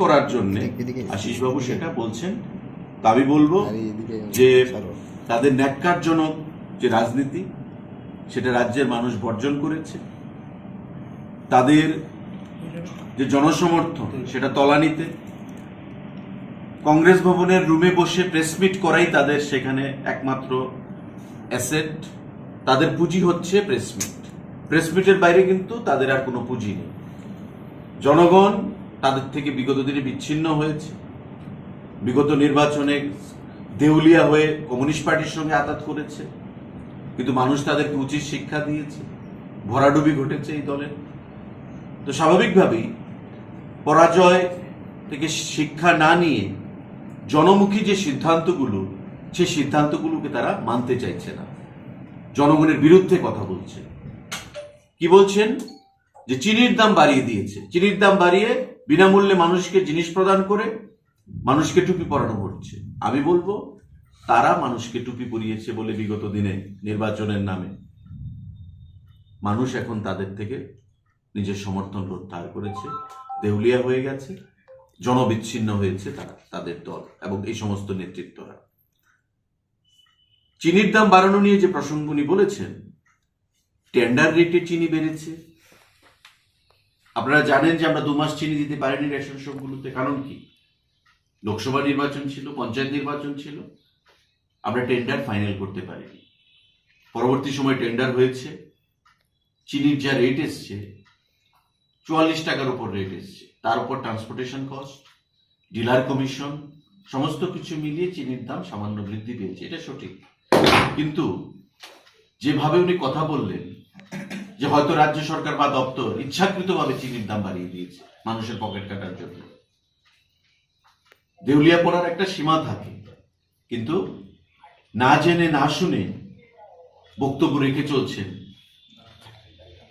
করার জন্য আশিসবাবু সেটা বলছেন। আমি বলব যে তাদের ন্যাক্কারজনক যে রাজনীতি সেটা রাজ্যের মানুষ বর্জন করেছে। তাদের যে জনসমর্থন সেটা তলানিতে। কংগ্রেস ভবনের রুমে বসে প্রেসমিট করাই তাদের সেখানে একমাত্র অ্যাসেট তাদের পুঁজি হচ্ছে প্রেসমিট প্রেসমিটের বাইরে কিন্তু তাদের আর কোনো পুঁজি নেই। জনগণ তাদের থেকে বিগত দিনে বিচ্ছিন্ন হয়েছে। বিগত নির্বাচনে দেউলিয়া হয়ে কমিউনিস্ট পার্টির সঙ্গে আঘাত করেছে। কিন্তু মানুষ তাদেরকে উচিত শিক্ষা দিয়েছে। ভরাডুবি ঘটেছে এই দলের। তো স্বাভাবিকভাবেই পরাজয় থেকে শিক্ষা না নিয়ে জনমুখী যে সিদ্ধান্তগুলো, সেই সিদ্ধান্তগুলোকে তারা মানতে চাইছে না। জনগণের বিরুদ্ধে কথা বলছে। কি বলছেন? যে চিনির দাম বাড়িয়ে দিয়েছে। চিনির দাম বাড়িয়ে বিনামূল্যে মানুষকে জিনিস প্রদান করে মানুষকে টুপি পরানো হচ্ছে। আমি বলব, তারা মানুষকে টুপি পরিয়েছে বলে বিগত দিনে নির্বাচনের নামে। মানুষ এখন তাদের থেকে নিজের সমর্থন প্রত্যাহার করেছে। দেউলিয়া হয়ে গেছে, জনবিচ্ছিন্ন হয়েছে তারা তাদের দল এবং এই সমস্ত নেতৃত্বরা। চিনির দাম বাড়ানো নিয়ে যে প্রসঙ্গ উনি বলেছেন, টেন্ডার রেটে চিনি বেড়েছে আপনারা জানেন যে আমরা দু মাস চিনি দিতে পারিনি রেশন শপগুলোতে কারণ কি? লোকসভা নির্বাচন ছিল, পঞ্চায়েত নির্বাচন ছিল, আমরা টেন্ডার ফাইনাল করতে পারিনি। পরবর্তী সময় টেন্ডার হয়েছে, চিনির যা রেট এসছে, চুয়াল্লিশ টাকার উপর রেট এসছে। তার উপর ট্রান্সপোর্টেশন কস্ট ডিলার কমিশন সমস্ত কিছু মিলিয়ে চিনির দাম সামান্য বৃদ্ধি পেয়েছে, এটা সঠিক। কিন্তু যেভাবে উনি কথা বললেন যে হয়তো রাজ্য সরকার বা দপ্তর ইচ্ছাকৃতভাবে চিনির দাম বাড়িয়ে দিয়েছে মানুষের পকেট কাটার জন্য। দেউলিয়া পড়ার একটা সীমা থাকে, কিন্তু না জেনে, না শুনে বক্তব্য রেখে চলছেন।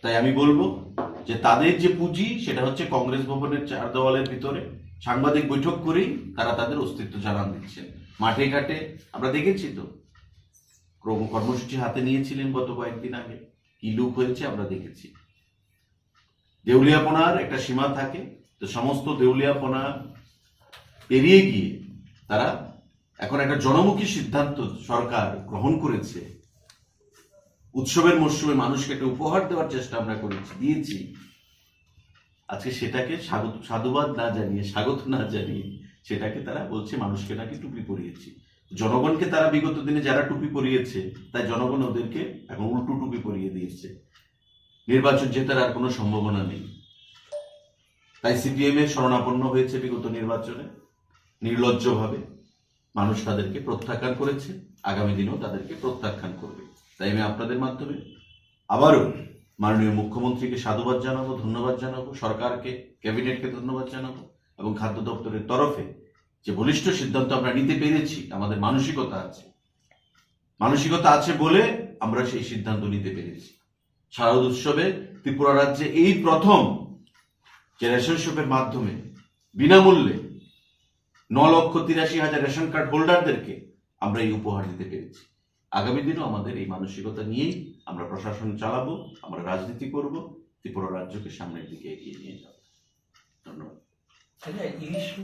তাই আমি বলব যে তাদের যে পুঁজি, সেটা হচ্ছে কংগ্রেস ভবনের চার দেওয়ালের ভিতরে। সাংবাদিক বৈঠক করেই তারা তাদের অস্তিত্ব জানান দিচ্ছেন। মাঠে ঘাটে আমরা দেখেছি তো কর্ম- কর্মসূচি হাতে নিয়েছিলেন গত কয়েকদিন আগে। কি লুক হয়েছে আমরা দেখেছি। দেউলিয়াপনার একটা সীমা থাকে, তো সমস্ত দেউলিয়াপনা এড়িয়ে গিয়ে তারা এখন একটা জনমুখী সিদ্ধান্ত সরকার গ্রহণ করেছে। উৎসবের মরশুমে মানুষকে একটা উপহার দেওয়ার চেষ্টা আমরা করেছি, দিয়েছি। আজকে সেটাকে সাধুবাদ না জানিয়ে, স্বাগত না জানিয়ে সেটাকে তারা বলছে মানুষকে নাকি টুপি পরিয়েছি জনগণকে তারা বিগত দিনে যারা টুপি পরিয়েছে, তাই জনগণ ওদেরকে এখন উল্টো টুপি পরিয়ে দিয়েছে। নির্বাচন জেতার আর কোনো সম্ভাবনা নেই। তাই সিপিএম এর শরণাপন্ন হয়েছে বিগত নির্বাচনে, নির্লজ্জভাবে। মানুষ তাদেরকে প্রত্যাখ্যান করেছে, আগামী দিনেও তাদেরকে প্রত্যাখ্যান করবে। তাই আমি আপনাদের মাধ্যমে আবারও মাননীয় মুখ্যমন্ত্রীকে সাধুবাদ জানাব, ধন্যবাদ জানাব, সরকারকে, ক্যাবিনেটকে ধন্যবাদ জানাব এবং খাদ্য দপ্তরের তরফে যে বলিষ্ঠ সিদ্ধান্ত আমরা নিতে পেরেছি, আমাদের মানসিকতা আছে। মানসিকতা আছে বলে আমরা সেই সিদ্ধান্ত নিতে পেরেছি। শারদ উৎসবে ত্রিপুরা রাজ্যে এই প্রথম যে রেশন শপের মাধ্যমে বিনামূল্যে ন লক্ষ তিরাশি হাজার রেশন কার্ড হোল্ডারদেরকে আমরা এই উপহার দিতে পেরেছি। আগামী দিনও আমাদের এই মানসিকতা নিয়েই আমরা প্রশাসন চালাবো, আমরা রাজনীতি করব, ত্রিপুরা রাজ্যকে সামনের দিকে এগিয়ে নিয়ে যাব। ধন্যবাদ। আচ্ছা